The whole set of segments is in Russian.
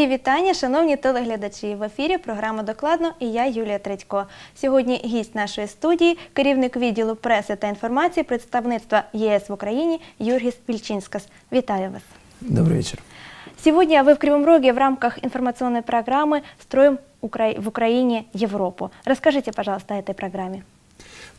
Мої вітання, шановні телеглядачі. В ефірі програма Докладно і я Юлія Тредько. Сьогодні гість нашої студії, керівник відділу преси та інформації представництва ЄС в Україні Юргіс Вільчинскас. Вітаю вас. Добрый вечер. Сегодня вы в Кривом Роге в рамках информационной программы «Строим Укра- в Украине Европу». Расскажите, пожалуйста, о этой программе.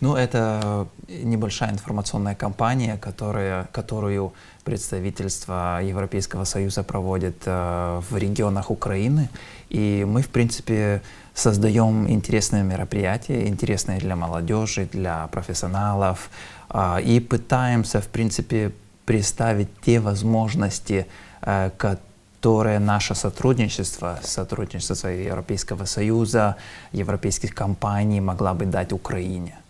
Ну, это небольшая информационная кампания, которая, которую представительство Европейского Союза проводит э, в регионах Украины. И мы, в принципе, создаем интересные мероприятия, интересные для молодежи, для профессионалов, а, и пытаемся, в принципе, представить те возможности, э, которые наше сотрудничество, сотрудничество Европейского Союза, европейских компаний могла бы дать Украине.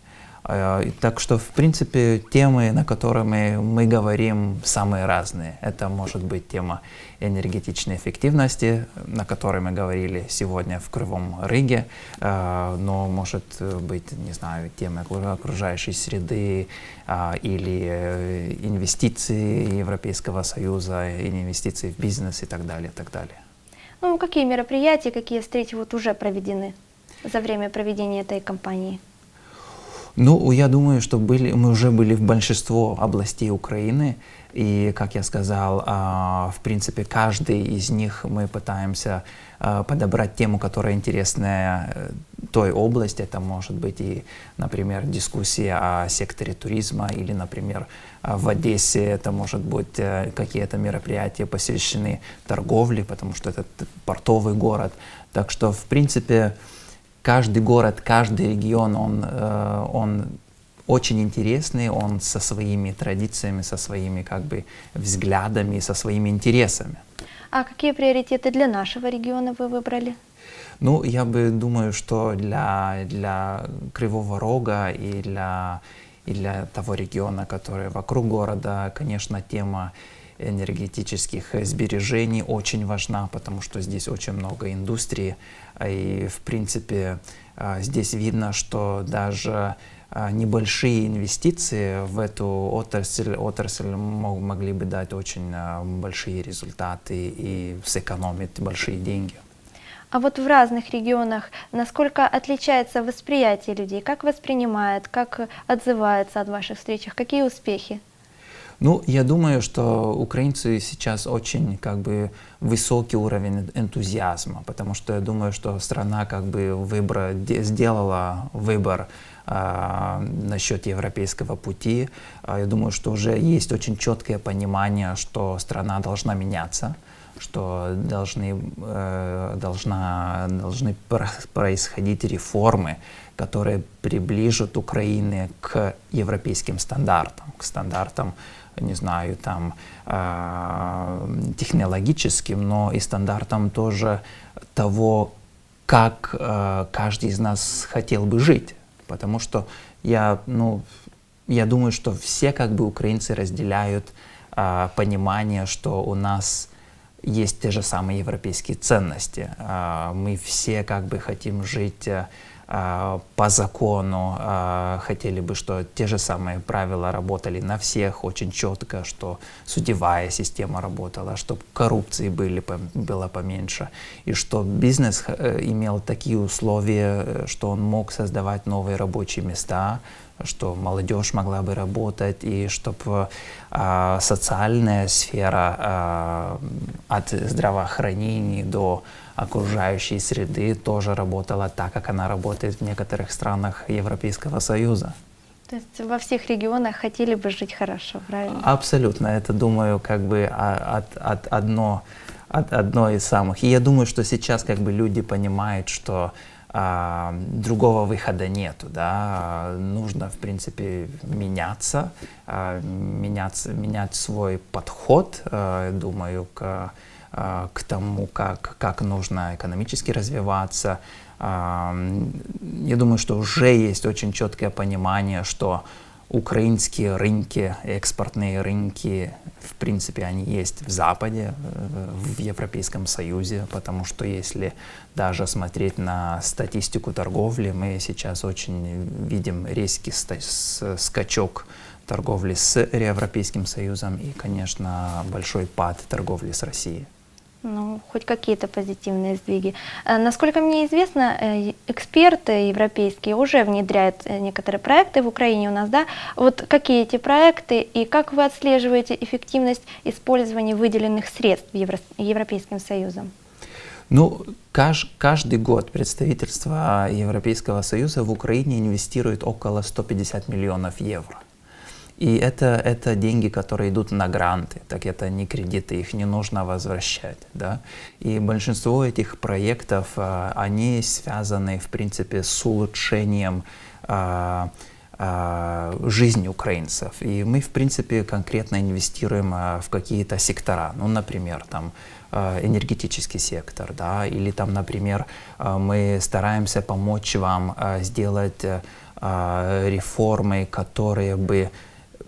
И Так что, в принципе, темы, на которые мы, мы говорим, самые разные. Это может быть тема энергетичной эффективности, на которой мы говорили сегодня в Кривом Риге, э, но может быть, не знаю, окру- окружающей среды а, или э, инвестиции Европейского Союза, инвестиции в бизнес и так далее, и так далее. Ну, какие мероприятия, какие встречи вот уже проведены за время проведения этой кампании? Ну, я думаю, что были, мы уже были в большинство областей Украины, и, как я сказал, а, в принципе, каждый из них мы пытаемся а, подобрать тему, которая интересная э, той области. Это может быть и, например, дискуссия о секторе туризма, или, например, а, в Одессе это может быть э, какие-то мероприятия посвящены торговле, потому что это портовый город. Так что, в принципе, каждый город, каждый регион, он, э, он очень интересный, он со своими традициями, со своими как бы взглядами, со своими интересами. А какие приоритеты для нашего региона вы выбрали? Ну, я бы думаю, что для, для Кривого Рога и для, и для того региона, который вокруг города, конечно, тема энергетических сбережений очень важна, потому что здесь очень много индустрии. А И, в принципе, а, здесь видно, что даже а, небольшие инвестиции в эту отрасль, отрасль мо- могли бы дать очень большие результаты и сэкономить большие деньги. А вот в разных регионах насколько отличается восприятие людей? Как воспринимают, как отзываются от ваших встречах? Какие успехи? Ну, я думаю, что украинцы сейчас очень как бы высокий уровень энтузиазма, потому что я думаю, что страна как бы выбора, де- сделала выбор а, насчет европейского пути. А, я думаю, что уже есть очень четкое понимание, что страна должна меняться, что должны, э, должна, должны про- происходить реформы, которые приближат Украины к европейским стандартам, к стандартам, не знаю, там, э, технологическим, но и стандартам тоже того, как э, каждый из нас хотел бы жить. Потому что я, ну, я думаю, что все как бы украинцы разделяют а, понимание, что у нас есть те же самые европейские ценности. А, мы все как бы хотим жить а, по закону, а, хотели бы, что те же самые правила работали на всех очень четко, что судебная система работала, чтобы коррупции были, было поменьше, и что бизнес э, имел такие условия, э, что он мог создавать новые рабочие места, что молодежь могла бы работать, и чтобы социальная сфера а, от здравоохранения до окружающей среды тоже работала так, как она работает в некоторых странах Европейского Союза. То есть во всех регионах хотели бы жить хорошо, правильно? Абсолютно, это, думаю, как бы а- от, от одно, от одно из самых. И я думаю, что сейчас как бы люди понимают, что а, другого выхода нету, да, нужно, в принципе, меняться, а, меняться, менять свой подход, а, думаю, к, а, к тому, как, как нужно экономически развиваться. А, Я думаю, что уже есть очень четкое понимание, что украинские рынки, экспортные рынки, в принципе, они есть в Западе, э, в Европейском Союзе, потому что если даже смотреть на статистику торговли, мы сейчас очень видим резкий скачок торговли с Европейским Союзом и, конечно, большой пад торговли с Россией. Ну, хоть какие-то позитивные сдвиги. Э, Насколько мне известно, э, эксперты европейские уже внедряют э, некоторые проекты в Украине у нас, да? Вот какие эти проекты и как вы отслеживаете эффективность использования выделенных средств Евро- Европейским Союзом? Ну, каж- каждый год представительство Европейского Союза в Украине инвестирует около 150 миллионов евро. И это, это деньги, которые идут на гранты, так это не кредиты, их не нужно возвращать. Да? И большинство этих проектов, а, они связаны, в принципе, с улучшением а, а, жизни украинцев. И мы, в принципе, конкретно инвестируем в какие-то сектора. Ну, например, там энергетический сектор, да, или там, например, мы стараемся помочь вам сделать реформы, которые бы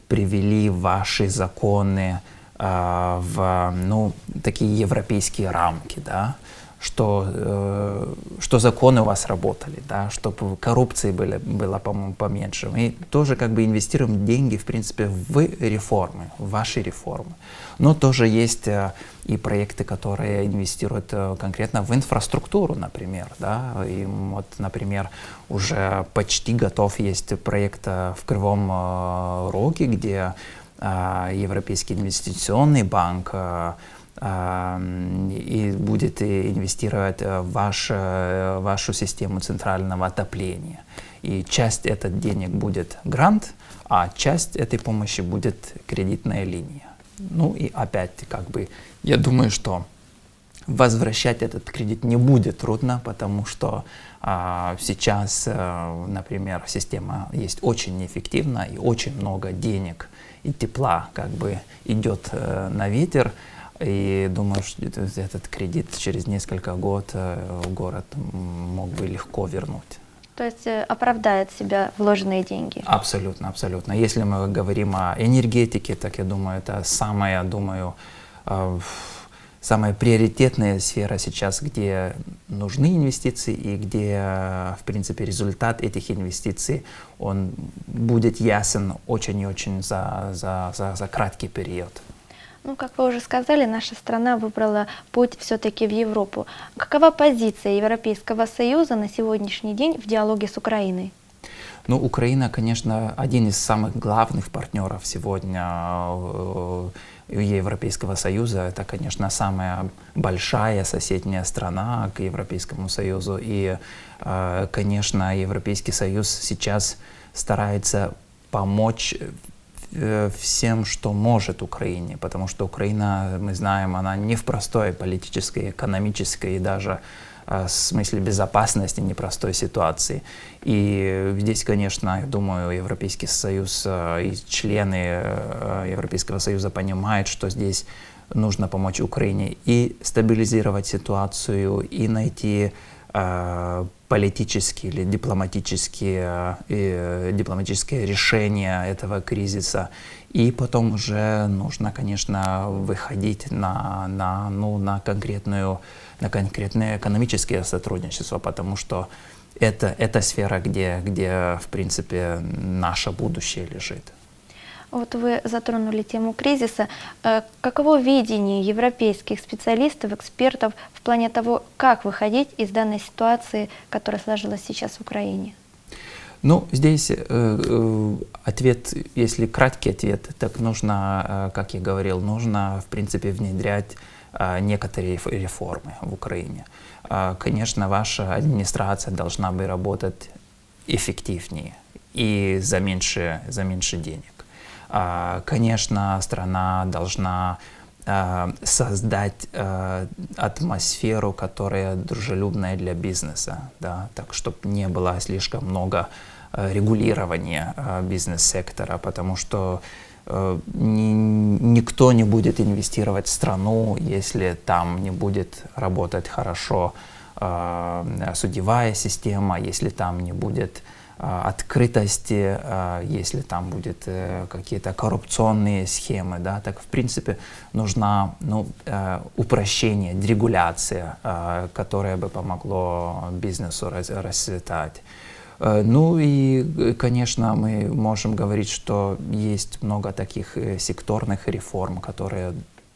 привели ваши законы а, в ну, такие европейские рамки, да, что, э, что законы у вас работали, да, чтобы коррупции были, было поменьше. Мы тоже как бы инвестируем деньги, в принципе, в реформы, в ваши реформы. Но тоже есть э, и проекты, которые инвестируют э, конкретно в инфраструктуру, например, да, и вот, например, уже почти готов есть проект э, в Кривом э, Роге, где а, Европейский инвестиционный банк м, и будет инвестировать э, в ваш, э, вашу систему центрального отопления. И часть этот денег будет грант, а часть этой помощи будет кредитная линия. Ну и опять, как бы, я думаю, что возвращать этот кредит не будет трудно, потому что а, сейчас, э, например, система есть очень неэффективна и очень много денег и тепла как бы идет э, на ветер. И думаю, что это- этот кредит через несколько год э, город мог бы легко вернуть. То есть э, оправдает себя вложенные деньги. Абсолютно, абсолютно. Если мы говорим о энергетике, так я думаю, это самая, думаю, э, самая приоритетная сфера сейчас, где нужны инвестиции и где, в принципе, результат этих инвестиций, он будет ясен очень и очень за, за, за, за краткий период. Ну, как вы уже сказали, наша страна выбрала путь все-таки в Европу. Какова позиция Европейского Союза на сегодняшний день в диалоге с Украиной? Ну, Украина, конечно, один из самых главных партнеров сегодня э, Европейского Союза. Это, конечно, самая большая соседняя страна к Европейскому Союзу. И, э, конечно, Европейский Союз сейчас старается помочь всем, что может Украине, потому что Украина, мы знаем, она не в простой политической, экономической и даже э, в смысле безопасности непростой ситуации. И здесь, конечно, я думаю, Европейский Союз э, и члены э, Европейского Союза понимают, что здесь нужно помочь Украине и стабилизировать ситуацию, и найти э, политические или дипломатические, э, и, э, дипломатическое решение этого кризиса. И потом уже нужно, конечно, выходить на, на, ну, на, конкретную, на конкретное экономическое сотрудничество, потому что это, это сфера, где, где, в принципе, наше будущее лежит. Вот вы затронули тему кризиса. Э, Каково видение европейских специалистов, экспертов в плане того, как выходить из данной ситуации, которая сложилась сейчас в Украине? Ну, здесь э, э, ответ, если краткий ответ, так нужно, э, как я говорил, нужно, в принципе, внедрять некоторые реф- реформы в Украине. Конечно, ваша администрация должна бы работать эффективнее и за меньше, за меньше денег. А, Конечно, страна должна э, создать э, атмосферу, которая дружелюбная для бизнеса, да, так, чтобы не было слишком много регулирования бизнес-сектора, потому что ни- никто не будет инвестировать в страну, если там не будет работать хорошо судебная система, если там не будет открытости, э, если там будет э, какие-то коррупционные схемы, да, так в принципе нужна ну, э, упрощение, дерегуляция, э, которая бы помогло бизнесу расцветать. Ну и, конечно, мы можем говорить, что есть много таких секторных реформ, которые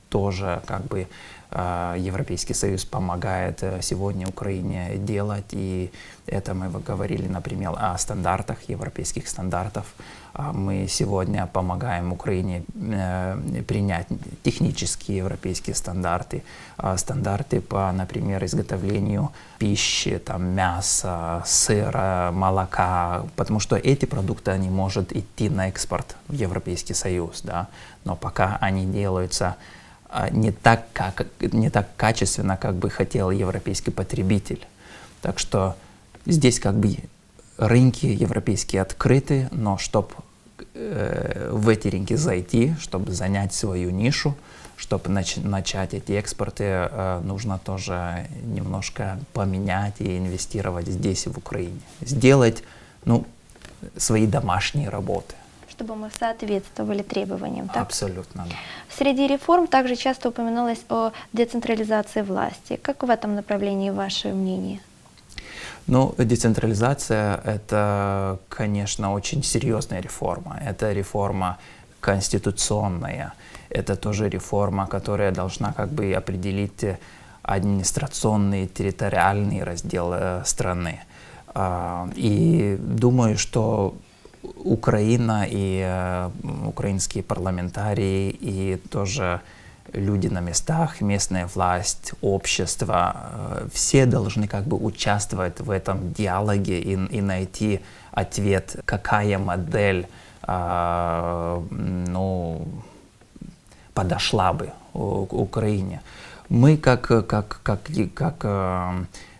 тоже как бы а, Европейский Союз помогает э, сегодня Украине делать. И это мы говорили, например, о стандартах, европейских стандартов. А Мы сегодня помогаем Украине э, принять технические европейские стандарты, а, стандарты по, например, изготовлению пищи, там, мяса, сыра, молока, потому что эти продукты, они могут идти на экспорт в Европейский Союз, да, но пока они делаются а, не так, как, не так качественно, как бы хотел европейский потребитель. Так что здесь как бы рынки европейские открыты, но чтобы в эти рынки зайти, чтобы занять свою нишу, чтобы нач- начать эти экспорты, э, нужно тоже немножко поменять и инвестировать здесь, в Украине. Сделать ну, свои домашние работы. Чтобы мы соответствовали требованиям. Так? Абсолютно. Да. Среди реформ также часто упоминалось о децентрализации власти. Как в этом направлении ваше мнение? Ну, децентрализация – это, конечно, очень серьезная реформа. Это реформа конституционная. Это тоже реформа, которая должна как бы определить администрационный, территориальный раздел э, страны. А, И думаю, что Украина и э, украинские парламентарии и тоже люди на местах, местная власть, общество, э, все должны как бы участвовать в этом диалоге и, и найти ответ, какая модель а, ну, подошла бы к Украине. Мы как, как, как, как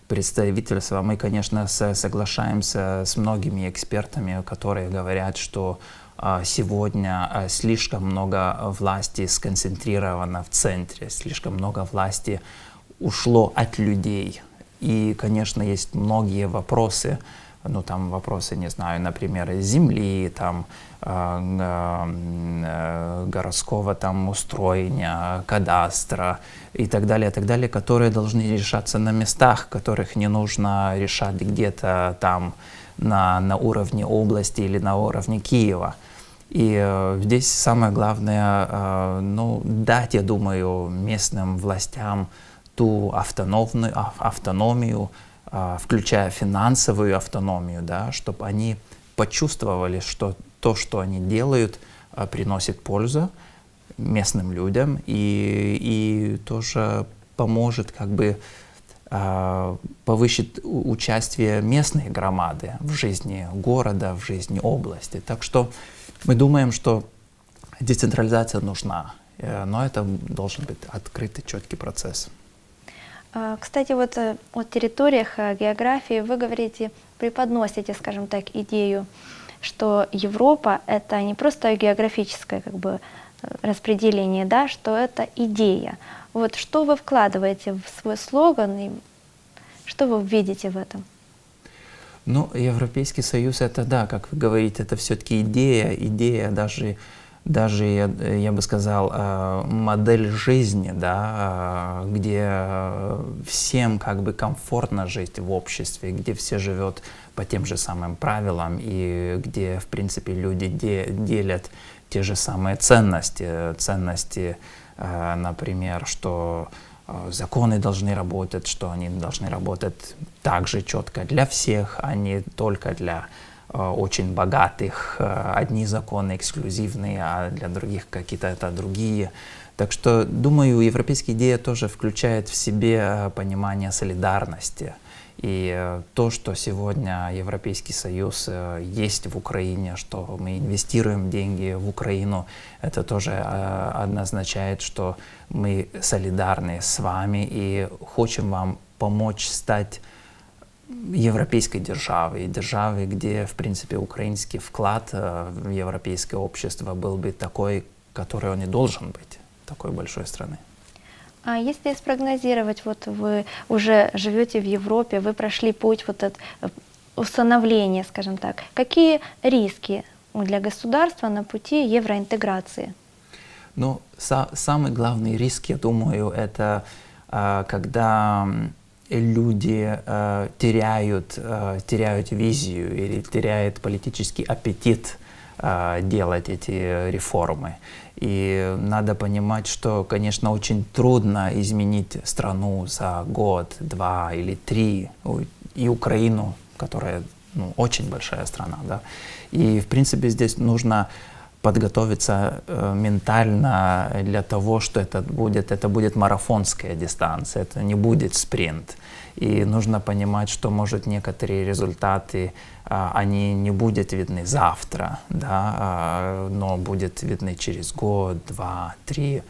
представительство, мы, конечно, со- соглашаемся с многими экспертами, которые говорят, что а, сегодня а, слишком много власти сконцентрировано в центре, слишком много власти ушло от людей. И, конечно, есть многие вопросы, ну там вопросы, не знаю, например, земли, там городского там устроения, кадастра и так далее, и так далее, которые должны решаться на местах, которых не нужно решать где-то там на, на уровне области или на уровне Киева. И э, здесь самое главное, э, ну, дать, я думаю, местным властям ту автономную, ав- автономию, а, включая финансовую автономию, да, чтобы они почувствовали, что то, что они делают, а, приносит пользу местным людям и, и тоже поможет как бы а, повысит участие местной громады в жизни города, в жизни области. Так что мы думаем, что децентрализация нужна, э, но это должен быть открытый, четкий процесс. А, Кстати, вот э, о территориях, о географии вы говорите, преподносите, скажем так, идею, что Европа это не просто географическое как бы распределение, да, что это идея. Вот что вы вкладываете в свой слоган и что вы видите в этом? Ну, Европейский Союз это, да, как вы говорите, это все-таки идея, идея даже, даже я, я бы сказал, э, модель жизни, да, э, где всем как бы комфортно жить в обществе, где все живут по тем же самым правилам и где, в принципе, люди де- делят те же самые ценности, ценности, э, например, что законы должны работать, что они должны работать так же четко для всех, а не только для очень богатых. Э, Одни законы эксклюзивные, а для других какие-то это другие. Так что, думаю, европейская идея тоже включает в себе э, понимание солидарности. И э, то, что сегодня Европейский Союз э, есть в Украине, что мы инвестируем деньги в Украину, это тоже э, однозначает, что мы солидарны с вами и хотим вам помочь стать европейской державой, державой, где, в принципе, украинский вклад э, в европейское общество был бы такой, который он и должен быть, такой большой страны. А если спрогнозировать, вот вы уже живете в Европе, вы прошли путь вот от э, установления, скажем так, какие риски для государства на пути евроинтеграции? Ну, са- самый главный риск, я думаю, это а, когда люди а, теряют, а, теряют визию или теряют политический аппетит а, делать эти реформы. И надо понимать, что, конечно, очень трудно изменить страну за год, два или три, и Украину, которая ну, очень большая страна, да. И, в принципе, здесь нужно подготовиться э, ментально для того, что это будет, это будет марафонская дистанция, это не будет спринт. И нужно понимать, что, может, некоторые результаты, а, они не будут видны завтра, да, а, но будут видны через год, два, три.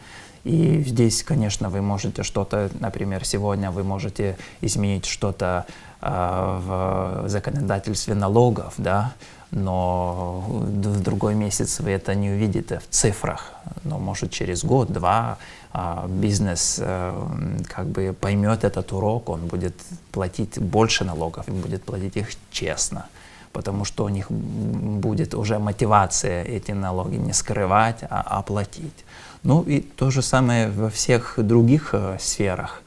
И здесь, конечно, вы можете что-то, например, сегодня вы можете изменить что-то а, в законодательстве налогов, да, но в другой месяц вы это не увидите в цифрах. Но может через год, два а, бизнес э, как бы поймет этот урок, он будет платить больше налогов и будет платить их честно, потому что у них будет уже мотивация эти налоги не скрывать, а оплатить. Ну и то же самое во всех других э, сферах.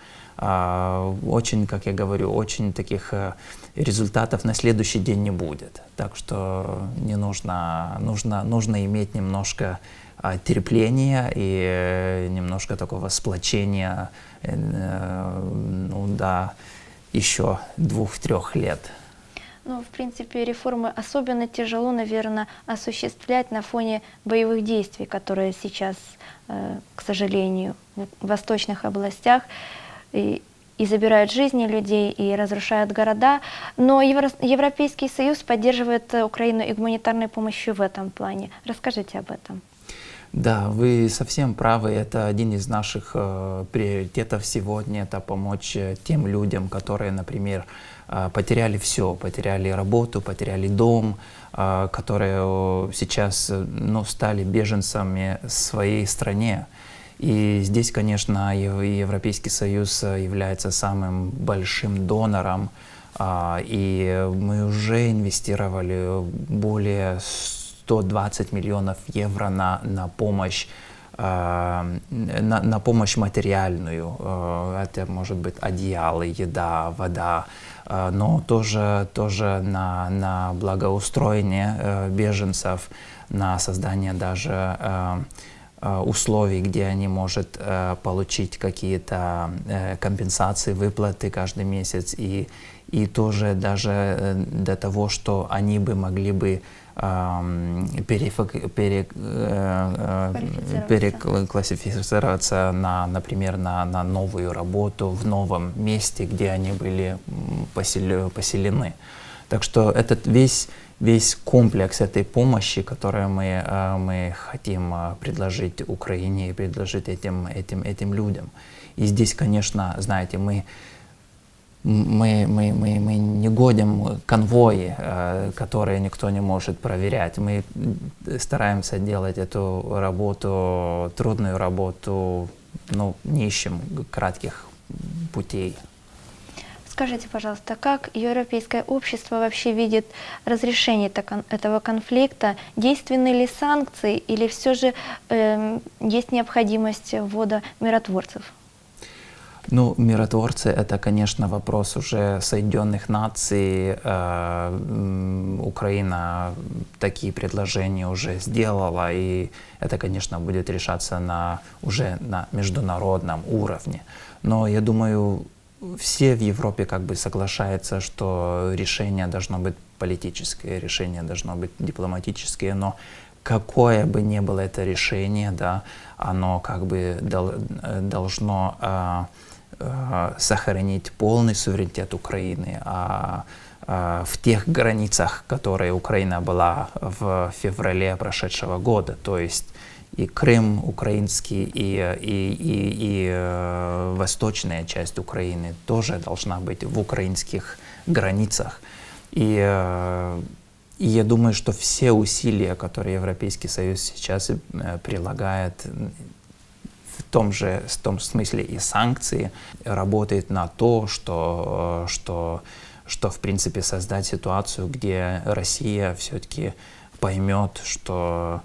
А, очень, как я говорю, очень таких э, результатов на следующий день не будет. Так что не нужно, нужно, нужно иметь немножко а, терпения и э, немножко такого сплочения э, ну, до еще двух-трех лет. Ну, в принципе, реформы особенно тяжело, наверное, осуществлять на фоне боевых действий, которые сейчас, к сожалению, в восточных областях и, и забирают жизни людей, и разрушают города. Но Евро- Европейский Союз поддерживает Украину и гуманитарной помощью в этом плане. Расскажите об этом. Да, вы совсем правы. Это один из наших э, приоритетов сегодня. Это помочь э, тем людям, которые, например, э, потеряли все, потеряли работу, потеряли дом, э, которые э, сейчас э, ну, стали беженцами в своей стране. И здесь, конечно, Ев- Европейский Союз э, является самым большим донором. А, И мы уже инвестировали более 120 миллионов евро на, на помощь а, на, на помощь материальную. Э, Это может быть одеяло, еда, вода, э, но тоже, тоже на, на благоустроение э, беженцев, на создание даже э, э, условий, где они могут э, получить какие-то э, компенсации, выплаты каждый месяц, и, и тоже даже э, до того, что они бы могли бы эм, перефок- пере- э, э, переклассифицироваться на, например, на, на новую работу в новом месте, где они были м, посел- поселены. Так что этот весь, весь комплекс этой помощи, которую мы, э, мы хотим э, предложить Украине и предложить этим, этим, этим людям. И здесь, конечно, знаете, мы, мы, мы, мы, мы не годим конвои, э, которые никто не может проверять. Мы стараемся делать эту работу, трудную работу, ну, не ищем кратких путей. Скажите, пожалуйста, как европейское общество вообще видит разрешение этого конфликта? Действенны ли санкции или все же эм, есть необходимость ввода миротворцев? Ну, миротворцы — это, конечно, вопрос уже Соединенных Наций. Э, Украина такие предложения уже сделала, и это, конечно, будет решаться на, уже на международном уровне. Но я думаю, все в Европе как бы соглашаются, что решение должно быть политическое, решение должно быть дипломатическое, но какое бы ни было это решение, да, оно как бы дол- э, должно а, а, сохранить полный суверенитет Украины, а, а, в тех границах, которые Украина была в феврале прошедшего года, то есть и Крым украинский, и, и, и, и э, восточная часть Украины тоже должна быть в украинских границах. И, э, и я думаю, что все усилия, которые Европейский Союз сейчас э, прилагает, в том же в том смысле и санкции, работает на то, что, что, что в принципе создать ситуацию, где Россия все-таки поймет, что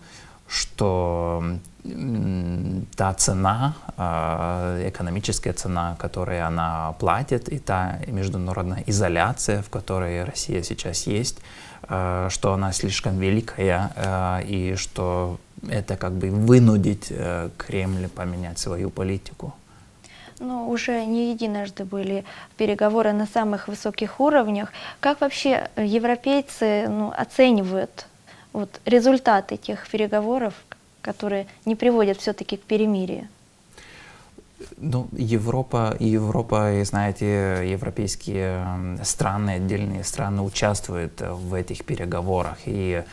что та цена, а, экономическая цена, которую она платит, и та международная изоляция, в которой Россия сейчас есть, а, что она слишком великая, а, и что это как бы вынудить э, Кремль поменять свою политику. Ну, уже не единожды были переговоры на самых высоких уровнях. Как вообще европейцы ну, оценивают вот, результат этих переговоров, которые не приводят все-таки к перемирию? Ну, Европа, Европа, и знаете, европейские страны, отдельные страны участвуют в этих переговорах. И,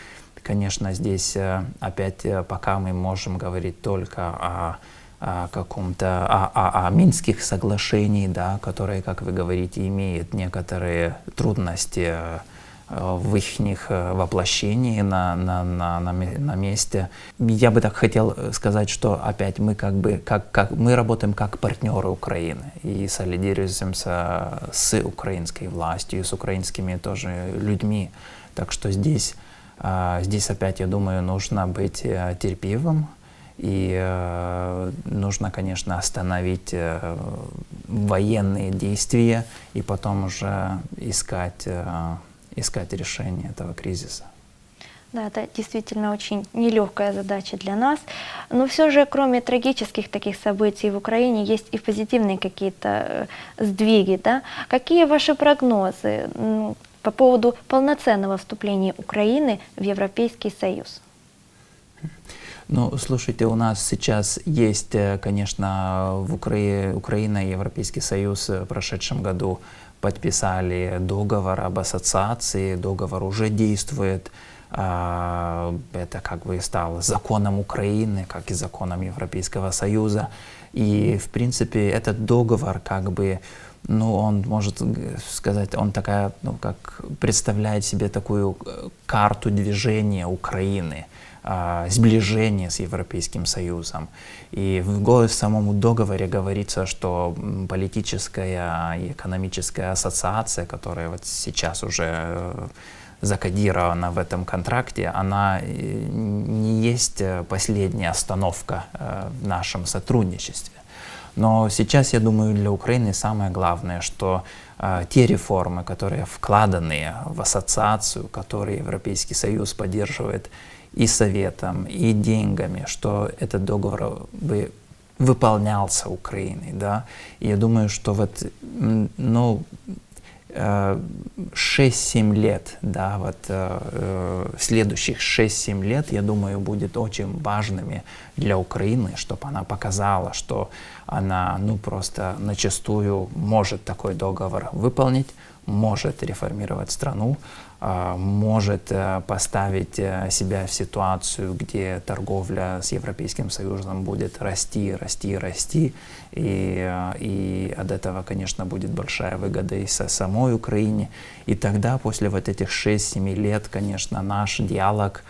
конечно, здесь э, опять э, пока мы можем говорить только о, о каком-то, о, о- о Минских соглашениях, да, которые, как вы говорите, имеют некоторые трудности э, в их воплощении на, на, на, на, на месте. Я бы так хотел э, сказать, что опять мы как бы как, как мы работаем как партнеры Украины и солидаризируемся с украинской властью, с украинскими тоже людьми. Так что здесь, здесь опять, я думаю, нужно быть э, терпеливым, и э, нужно, конечно, остановить э, военные действия и потом уже искать, э, искать решение этого кризиса. Да, это действительно очень нелегкая задача для нас. Но все же, кроме трагических таких событий в Украине, есть и позитивные какие-то э, сдвиги. Да? Какие ваши прогнозы по поводу полноценного вступления Украины в Европейский Союз? Ну, слушайте, у нас сейчас есть, э, конечно, в Украине, Украина и Европейский Союз э, в прошедшем году подписали договор об ассоциации, договор уже действует. А, Это как бы стало законом Украины, как и законом Европейского Союза. И, в принципе, этот договор как бы ну, он может сказать, он такая, ну, как представляет себе такую э, карту движения Украины, а, сближение с Европейским Союзом. И в го- самом договоре говорится, что политическая и экономическая ассоциация, которая вот сейчас уже э, закодирована в этом контракте, она э, не есть э, последняя остановка в нашем сотрудничестве. Но сейчас, я думаю, для Украины самое главное, что э, те реформы, которые вкладаны в ассоциацию, которые Европейский Союз поддерживает и советом, и деньгами, что этот договор бы выполнялся Украиной, да. И я думаю, что вот, ну, э, 6-7 лет, да, вот э, э, следующих 6-7 лет, я думаю, будет очень важными для Украины, чтобы она показала, что она, ну, просто начастую может такой договор выполнить, может реформировать страну, может э, поставить э, себя в ситуацию, где торговля с Европейским Союзом будет расти, расти, расти, и, э, и от этого, конечно, будет большая выгода и со самой Украине. И тогда, после вот этих 6-7 лет, конечно, наш диалог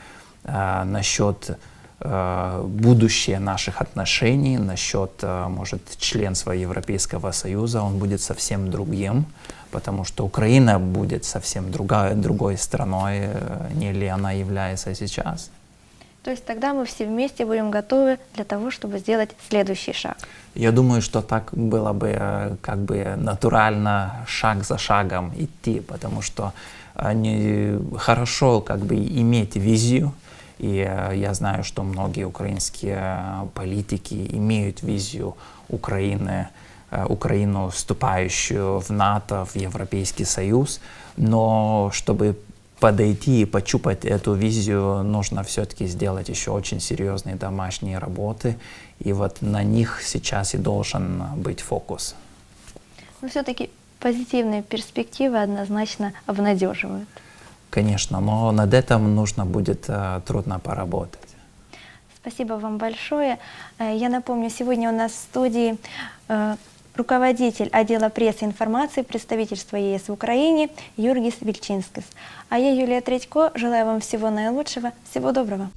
насчет будущее наших отношений, насчет, э, может, членства Европейского Союза, он будет совсем другим, потому что Украина будет совсем другая, другой страной, э, нежели она является сейчас. То есть тогда мы все вместе будем готовы для того, чтобы сделать следующий шаг. Я думаю, что так было бы э, как бы натурально шаг за шагом идти, потому что они хорошо как бы иметь визию, и э, я знаю, что многие украинские э, политики имеют визию Украины, э, Украину, вступающую в НАТО, в Европейский Союз, но чтобы подойти и почупать эту визию, нужно все-таки сделать еще очень серьезные домашние работы, и вот на них сейчас и должен быть фокус. Но все-таки позитивные перспективы однозначно обнадеживают. Конечно, но над этим нужно будет э, трудно поработать. Спасибо вам большое. Э, Я напомню, сегодня у нас в студии э, руководитель отдела прессы и информации представительства ЕС в Украине Юргис Вильчинскис. А я, Юлия Тредько, желаю вам всего наилучшего. Всего доброго.